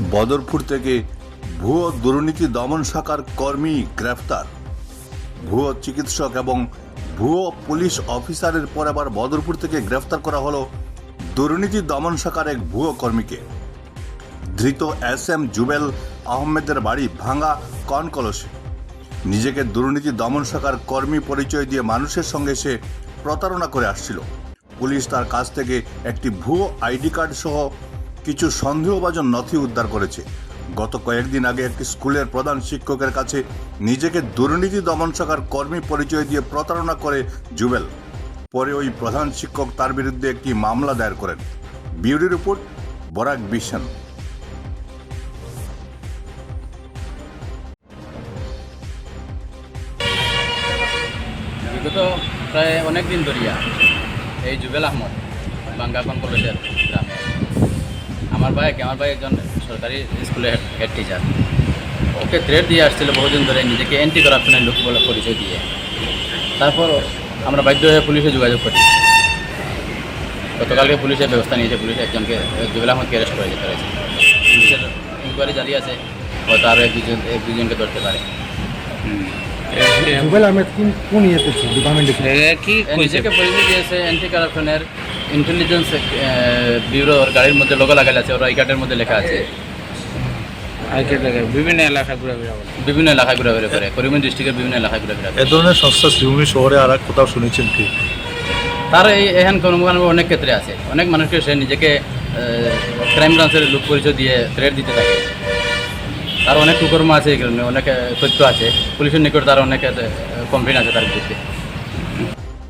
বদরপুর থেকে ভুয়ো দুর্নীতি দমন শাখার কর্মী গ্রেফতার। ভুয়ো চিকিৎসক এবং ভুয়ো পুলিশ অফিসারের পর আবার বদরপুর থেকে গ্রেফতার করা হলো দুর্নীতি দমন শাখার এক ভুয়ো কর্মীকে। ধৃত এস এম জুবেল আহমেদের বাড়ি ভাঙা কনকলসে। নিজেকে দুর্নীতি দমন শাখার কর্মী পরিচয় দিয়ে মানুষের সঙ্গে সে প্রতারণা করে আসছিল। পুলিশ তার কাছ থেকে একটি ভুয়ো আইডি কার্ড সহ কিছু সন্দেহভাজন নথি উদ্ধার করেছে। গত কয়েকদিন আগে একটি স্কুলের প্রধান শিক্ষকের কাছে নিজেকে দুর্নীতি দমন শাখার কর্মী পরিচয় দিয়ে প্রতারণা করে জুবেল। পরে ওই প্রধান শিক্ষক তার বিরুদ্ধে একটি মামলা দায়ের করেন। বিউরি রিপোর্ট, বরাক বিশান বিগত প্রায় অনেক দিন ধরিয়া এই জুবেল আহমদ বাঙ্গাপান কলেজের গ্রামে আমার ভাই আমার ভাই একজন সরকারি স্কুলের হেড টিচার ওকে থ্রেড দিয়ে আসছিল বহুদিন ধরে নিজেকে অ্যান্টি করাপশনের লোক বলে পরিচয় দিয়ে। তারপর আমরা বাধ্য হয়ে পুলিশে যোগাযোগ করি। গতকালকে পুলিশের ব্যবস্থা নিয়েছে পুলিশ একজনকে জুবেল আহমদকে অ্যারেস্ট করে যেতে হয়েছে পুলিশের ইনকোয়ারি জারি আছে হয়তো আরও এক দুজন এক দুজনকে ধরতে পারে। জুবেল আহমেদ কোন কোন ইয়েতে ছিল? ডিপার্টমেন্টে কি নিজেকে পরিচয় দিয়েছে অ্যান্টি কারাপশনের ইন্টেলিজেন্স ব্যুরোর গাড়ির মধ্যে লোগো লাগালে আছে ওরা এই কার্ডের মধ্যে লেখা আছে। বিভিন্ন এলাকা বিভিন্ন এলাকায় ঘুরে ঘুরে করে করিমগঞ্জ ডিস্ট্রিক্টের বিভিন্ন এলাকায় ঘুরে ঘুরে এ ধরনের সংস্থা শ্রীভূমি শহরে আর এক কোথাও শুনেছেন কি? তার এই এখান কর্মকাণ্ড অনেক ক্ষেত্রে আছে। অনেক মানুষকে সে নিজেকে ক্রাইম ব্রাঞ্চের লোক পরিচয় দিয়ে থ্রেট দিতে থাকে। তার অনেক কুকর্ম আছে এই কারণে অনেক তথ্য আছে। পুলিশের নিকট তার অনেক কমপ্লেন আছে তার বিরুদ্ধে।